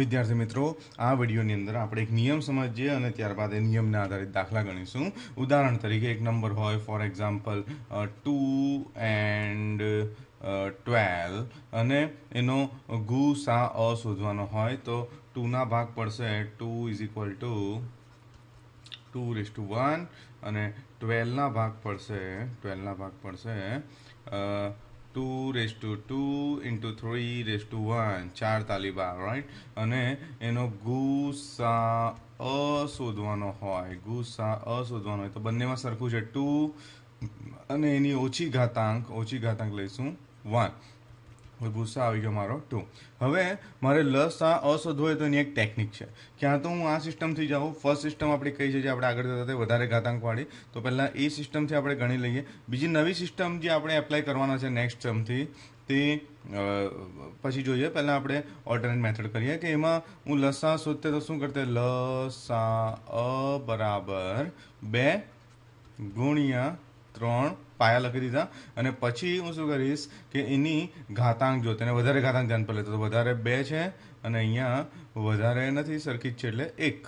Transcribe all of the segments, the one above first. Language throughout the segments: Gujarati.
વિદ્યાર્થી મિત્રો, આ વિડીયોની અંદર આપણે એક નિયમ સમજીએ અને ત્યારબાદ એ નિયમના આધારિત દાખલા ગણીશું. ઉદાહરણ તરીકે એક નંબર હોય for example two and twelve અને એનો ગુ, સા, અ શોધવાનો હોય તો ટુના ભાગ પડશે. Two is equal to two raise to one અને ટ્વેલ્વના ભાગ પડશે. ટ્વેલ્વના ભાગ પડશે. Two raise to two into three raise to one ચાર તાલીબા રાઈટ અને એનો ગુસા અ શોધવાનો હોય. ગુસા અ શોધવાનો હોય. તો બંનેમાં સરખું છે. ટુ અને એની ઓછી ઘાતાંક ઓછી ઘાતાંક લઈશું. વન ગુસ્સા આવી ગયો મારો. ટુ હવે મારે લસ, આ અશોધ હોય તો એની એક ટેકનિક છે. ક્યાં તો હું આ સિસ્ટમથી જાઉં. ફર્સ્ટ સિસ્ટમ આપણી કઈ છે જે આપણે આગળ જતા હતા વધારે ઘાતાંકવાળી તો પહેલાં એ સિસ્ટમથી આપણે ગણી લઈએ. બીજી નવી સિસ્ટમ જે આપણે એપ્લાય કરવાના છે નેક્સ્ટ ટર્મથી તે પછી જોઈએ. પહેલાં આપણે ઓલ્ટરનેટ મેથડ કરીએ કે એમાં હું લસા શોધતે તો શું કરતે? લસા અ, બરાબર બે ગુણ્યા ત્રણ પાયા લખી દીધા. અને પછી હું શું કરીશ કે એની ઘાતાંક જો તેને વધારે ઘાતાંક ધ્યાન પર લેતો તો વધારે બે છે અને અહીંયા વધારે નથી સરખી જ છે એટલે એક.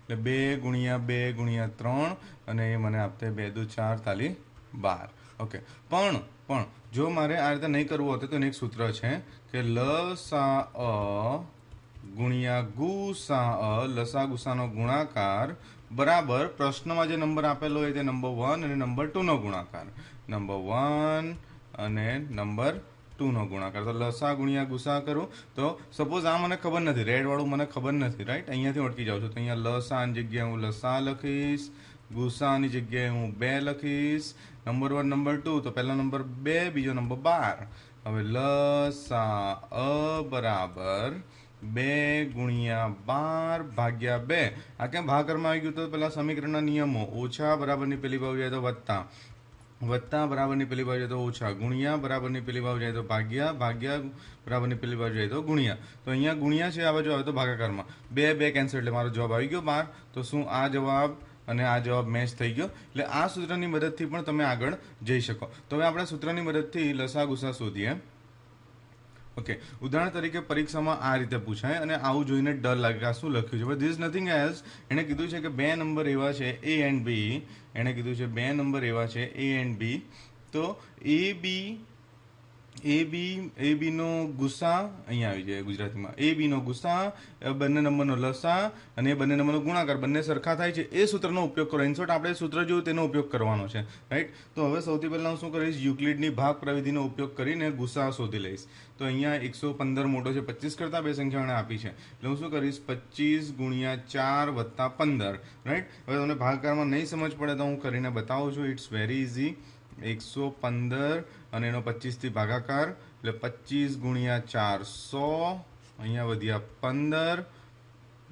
એટલે બે ગુણ્યા બે ગુણ્યા ત્રણ અને એ મને આપતે બે દુ ચાર તાલી બાર. ઓકે પણ પણ, જો મારે આ રીતે નહીં કરવું હતું તો એનું એક સૂત્ર છે કે લ સા અ ગુણ્યા ગુ સા અ લસા ગુસાનો ગુણાકાર બરાબર, પ્રશ્નમાં જે નંબર આપેલો હોય તે નંબર વન અને નંબર ટુનો ગુણાકાર. નંબર વન અને નંબર ટુનો ગુણાકાર. તો લસા ગુણ્યા ગુસા કરું. તો સપોઝ આ મને ખબર નથી રેડ વાળું મને ખબર નથી રાઈટ અહીંયાથી અટકી જાઉં છું. તો અહીંયા લસાની જગ્યાએ હું લસા લખીશ, ગુસાની જગ્યાએ હું બે લખીશ. નંબર વન નંબર ટુ તો પહેલો નંબર બે, બીજો નંબર બાર. હવે લસા અ બરાબર બે ગુણ્યા બાર ભાગ્યા બે. આ કેમ? ભાગરમાં આવી ગયું તો પેલા સમીકરણના નિયમો. ઓછા બરાબરની પેલી બાજુ જાય તો વત્તા. વત્તા બરાબરની પેલી બાજુ જાય તો ઓછા. ગુણ્યા બરાબરની પેલી બાજુ જાય તો ભાગ્યા. ભાગ્યા બરાબરની પેલી બાજુ જાય તો ગુણ્યા. તો અહીંયા ગુણ્યા છે, આ બાજુ આવે તો ભાગાકારમાં. બે બે કેન્સલ એટલે મારો જવાબ આવી ગયો બાર. તો શું આ જવાબ અને આ જવાબ મેચ થઈ ગયો? એટલે આ સૂત્રની મદદથી પણ તમે આગળ જઈ શકો. તો હવે આપણે સૂત્રની મદદથી લસા ગુસા શોધીએ. ઓકે ઉદાહરણ તરીકે પરીક્ષામાં આ રીતે પૂછાય અને આવું જોઈને ડર લાગે કે શું લખ્યું છે? બટ ધીસ નથિંગ એલ્સ એણે કીધું છે કે બે નંબર એવા છે એ એન્ડ બી એણે કીધું છે બે નંબર એવા છે એ એન્ડ બી તો એ બી એ બી, એ બીનો ગુસ્સા અહીંયા આવી જાય ગુજરાતીમાં. એ બીનો ગુસ્સા બંને નંબરનો લસા અને બંને નંબરનો ગુણાકાર. બંને સરખા થાય છે. એ સૂત્રનો ઉપયોગ કરો. ઇનશોર્ટ આપણે સૂત્ર જોયું તેનો ઉપયોગ કરવાનો છે. રાઈટ તો હવે સૌથી પહેલાં હું શું કરીશ? યુક્લિડની ભાગ પ્રવિધિનો ઉપયોગ કરીને ગુસ્સા શોધી લઈશ. તો અહીંયા એકસો પંદર મોટો છે. પચીસ કરતાં બે સંખ્યાઓને આપી છે. એટલે હું શું કરીશ? પચીસ ગુણ્યા ચાર વત્તા પંદર. રાઈટ હવે તમને ભાગકારમાં નહીં સમજ પડે તો હું કરીને બતાવું છું. ઇટ્સ વેરી ઇઝી એકસો પંદર અને એનો પચીસથી ભાગાકાર, એટલે પચીસ ગુણ્યા ચારસો અહીંયા વધ્યા પંદર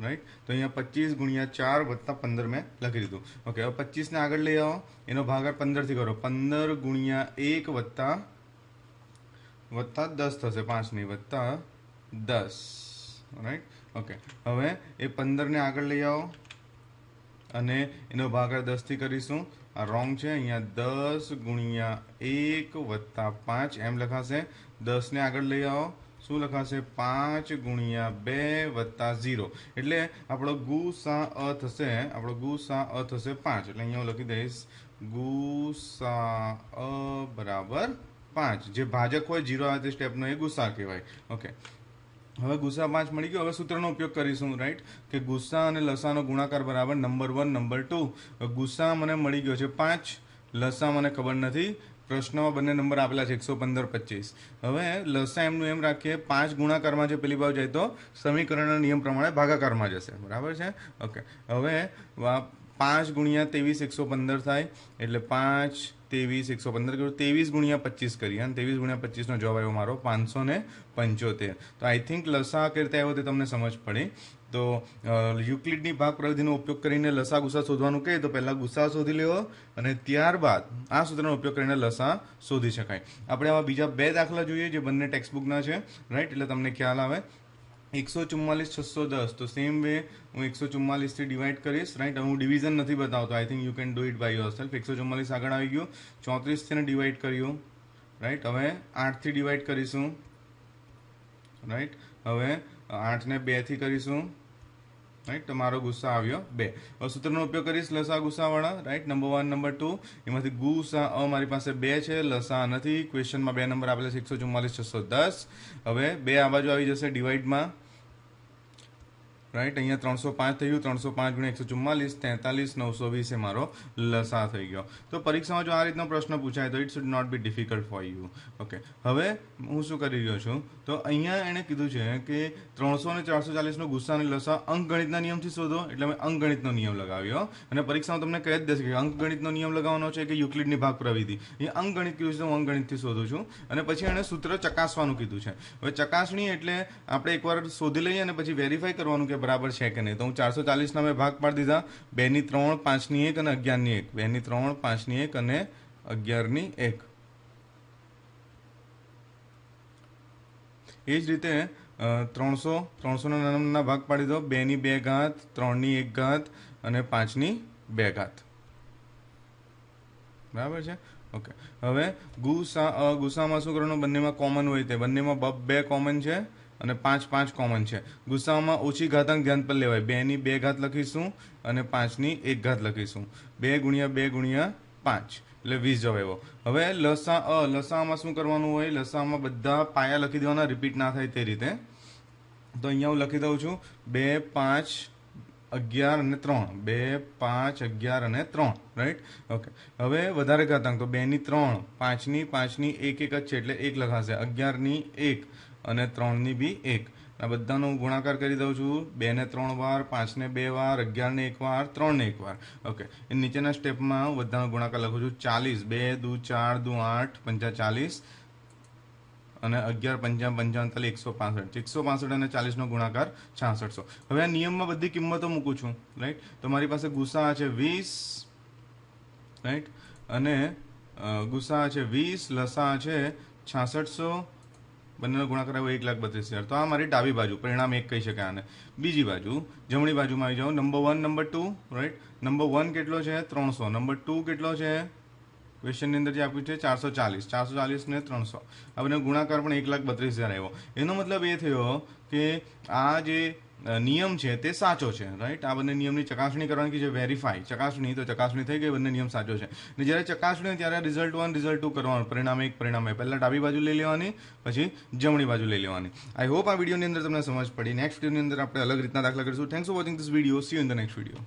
રાઈટ તો અહીંયા પચીસ ગુણ્યા ચાર વત્તા પંદર મેં લખી દીધું. ઓકે હવે પચીસને આગળ લઈ આવો. એનો ભાગાકાર પંદરથી કરો. પંદર ગુણ્યા એક વત્તા વત્તા દસ થશે પાંચની, વત્તા દસ રાઈટ ઓકે હવે એ પંદરને આગળ લઈ આવો. અને એનો ભાગાકાર દસથી કરીશું. આ રોંગ છે. અહીંયા દસ ગુણ્યા એક વત્તા પાંચ. એમ લખાશે. દસને આગળ લઈ આવો. શું લખાશે? પાંચ ગુણ્યા બે વત્તા ઝીરો. એટલે આપણો ગુ સા અ થશે. આપણો ગુ સા અ થશે પાંચ. એટલે અહીંયા હું લખી દઈશ. ગુ સા અ બરાબર પાંચ. જે ભાજક હોય જીરો આવે તે સ્ટેપનો એ ગુસા કહેવાય. ઓકે હવે ગુસ્સા પાંચ મળી ગયો. હવે સૂત્રનો ઉપયોગ કરીશું રાઈટ કે ગુસ્સા અને લસાનો ગુણાકાર બરાબર નંબર વન નંબર ટુ ગુસ્સા મને મળી ગયો છે પાંચ, લસા મને ખબર નથી. પ્રશ્નમાં બંને નંબર આપેલા છે એકસો પંદર, પચીસ. હવે લસા એમનું એમ રાખીએ, પાંચ ગુણાકારમાં જે પેલી બાજુ જાય તો સમીકરણના નિયમ પ્રમાણે ભાગાકારમાં જશે. બરાબર છે? ઓકે હવે પાંચ ગુણ્યા ત્રેવીસ એકસો પંદર થાય, એટલે પાંચ ત્રેવીસ, એકસો પંદર કરું ત્રેવીસ ગુણ્યા પચીસ કરી અને ત્રેવીસ ગુણ્યા પચીસનો જવાબ આવ્યો મારો પાંચસો ને પંચોતેર. તો આઈ થિંક લસા કરતા રીતે આવ્યો તે તમને સમજ પડી. તો યુક્લિડની ભાગ પ્રવિધિનો ઉપયોગ કરીને લસા ગુસ્સા શોધવાનું કહે તો પહેલાં ગુસ્સા શોધી લેવો અને ત્યારબાદ આ સૂત્રનો ઉપયોગ કરીને લસા શોધી શકાય. આપણે આવા બીજા બે દાખલા જોઈએ જે બંને ટેક્સ્ટબુકના છે રાઈટ એટલે તમને ખ્યાલ આવે. એકસો ચુમ્માલીસ, છસો દસ. તો સેમ વે હું એકસો ચુમ્માલીસથી ડિવાઈડ કરીશ રાઈટ હું ડિવિઝન નથી બતાવતો. I think you can do it by yourself એકસો ચુમ્માલીસ આગળ આવી ગયું. ચોત્રીસથી ડિવાઈડ કર્યું. રાઈટ હવે આઠથી ડિવાઈડ કરીશું. રાઈટ હવે આઠને બેથી કરીશું. રાઈટ તમારો ગુસ્સા આવ્યો બે. સૂત્રનો ઉપયોગ કરીશ લસા ગુસ્સાવાળા right number one number two એમાંથી ગુસા, અ મારી પાસે બે છે, લસા નથી. ક્વેશ્ચનમાં બે નંબર આપેલા છે, એકસો ચુમ્માલીસ, છસો દસ. હવે બે આ બાજુ આવી જશે ડિવાઈડમાં રાઈટ? અહીંયા ત્રણસો પાંચ થયું, ત્રણસો પાંચ ગુણ્યા એકસો ચુમ્માલીસ, તેતાલીસ, નવસો વીસ એ મારો લસા થઈ ગયો. તો પરીક્ષામાં જો આ રીતનો પ્રશ્ન પૂછાય તો it should not be difficult for you okay હવે હું શું કરી રહ્યો છું? તો અહીંયા એણે કીધું છે કે ત્રણસો અને ચારસો ચાલીસનો ગુસ્સાની લસા અંકગણિતના નિયમથી શોધો, એટલે મેં અંકગણિતનો નિયમ લગાવ્યો. અને પરીક્ષામાં તમને કહી જ દેશે કે અંકગણિતનો નિયમ લગાવવાનો છે કે યુક્લિડની ભાગ પ્રવિધિ? એ અંકગણિત કીધું છે હું અંકગણિતથી શોધું છું? અને પછી એણે સૂત્ર ચકાસવાનું કીધું છે. હવે ચકાસણી એટલે આપણે એકવાર શોધી લઈએ અને પછી વેરીફાઈ કરવાનું કે બરાબર છે કે નહીં? તો હું ચારસો ચાલીસના મેં ભાગ પાડી દીધા. બેની ત્રણ, પાંચની એક અને અગિયારની એક. બેની ત્રણ, પાંચની એક અને અગિયારની એક. એ જ રીતે ત્રણસો, ત્રણસોના નાના ભાગ પાડી દો. બેની બે ઘાત, ત્રણની એક ઘાત અને પાંચની બે ઘાત. બરાબર છે? ઓકે. હવે ગુસા ગુસામાં શું કરવાનું? બંનેમાં કોમન હોય તે. બંનેમાં બબ બે કોમન છે. અને પાંચ પાંચ કોમન છે. ગુસ્સામાં ઓછી ઘાતાંક ધ્યાન પર લેવાય. બેની બે ઘાત લખીશું અને પાંચની એક ઘાત લખીશું. બે ગુણ્યા બે ગુણ્યા પાંચ. એટલે વીસ જવાયો. હવે લસા, અ, લસામાં શું કરવાનું હોય? લસામાં બધા પાયા લખી દેવાના રિપીટ ના થાય તે રીતે. તો અહીંયા હું લખી દઉં છું. બે, પાંચ, અગિયાર અને ત્રણ. બે, પાંચ, અગિયાર અને ત્રણ. રાઈટ ઓકે હવે વધારે ઘાતાંક. તો બેની ત્રણ, પાંચની પાંચની એક એક જ છે. એટલે એક લખાશે. અગિયારની એક. અને ત્રણની બી એક. આ બધાનો હું ગુણાકાર કરી દઉં છું. બે ને ત્રણ વાર, પાંચને બે વાર, અગિયારને એક વાર, ત્રણને એક વાર. ઓકે એ નીચેના સ્ટેપમાં હું બધાનો ગુણાકાર લખું છું. ચાલીસ. બે, દુ, ચાર, દુ, આઠ, પંચા ચાલીસ. અને અગિયાર પંચાવન પંચાવતાલી એકસો પાસઠ. એકસો પાસઠ અને ચાલીસનો ગુણાકાર છાસઠસો. હવે આ નિયમમાં બધી કિંમતો મૂકું છું. રાઈટ તો મારી પાસે ગુસ્સા છે વીસ. રાઈટ અને ગુસા છે વીસ, લસા છે છાસઠસો. બંનેનો ગુણાકાર આવ્યો એક લાખ બત્રીસ હજાર. તો આ મારી ડાબી બાજુ, પરિણામ એક કહી શકાય આને. બીજી બાજુ, જમણી બાજુમાં આવી જાઓ number one number two right number one કેટલો છે? ત્રણસો. નંબર ટુ કેટલો છે? ક્વેશ્ચનની અંદર જે આપ્યું છે, ચારસો ચાલીસ. ચારસો ચાલીસ ને ત્રણસો. આ બંને ગુણાકાર પણ એક લાખ બત્રીસ હજાર આવ્યો. એનો મતલબ એ થયો કે આ જે નિયમ છે તે સાચો છે રાઈટ આ બંને નિયમની ચકાસણી કરવાની જે વેરીફાઈ ચકાસણી, તો ચકાસણી થઈ ગઈ, બંને નિયમ સાચો છે. ને જ્યારે ચકાસણી ત્યારે રિઝલ્ટ વન રિઝલ્ટ ટુ કરવાનું, પરિણામે એક, પરિણામ પહેલા ડાબી બાજુ લઈ લેવાની, પછી જમણી બાજુ લઈ લેવાની. આઈ હોપ આ વિડીયોની અંદર તમને સમજ પડી. નેક્સ્ટ વિડીયોની અંદર આપણે અલગ રીતના દાખલા કરીશું. Thanks for watching this video see in the next video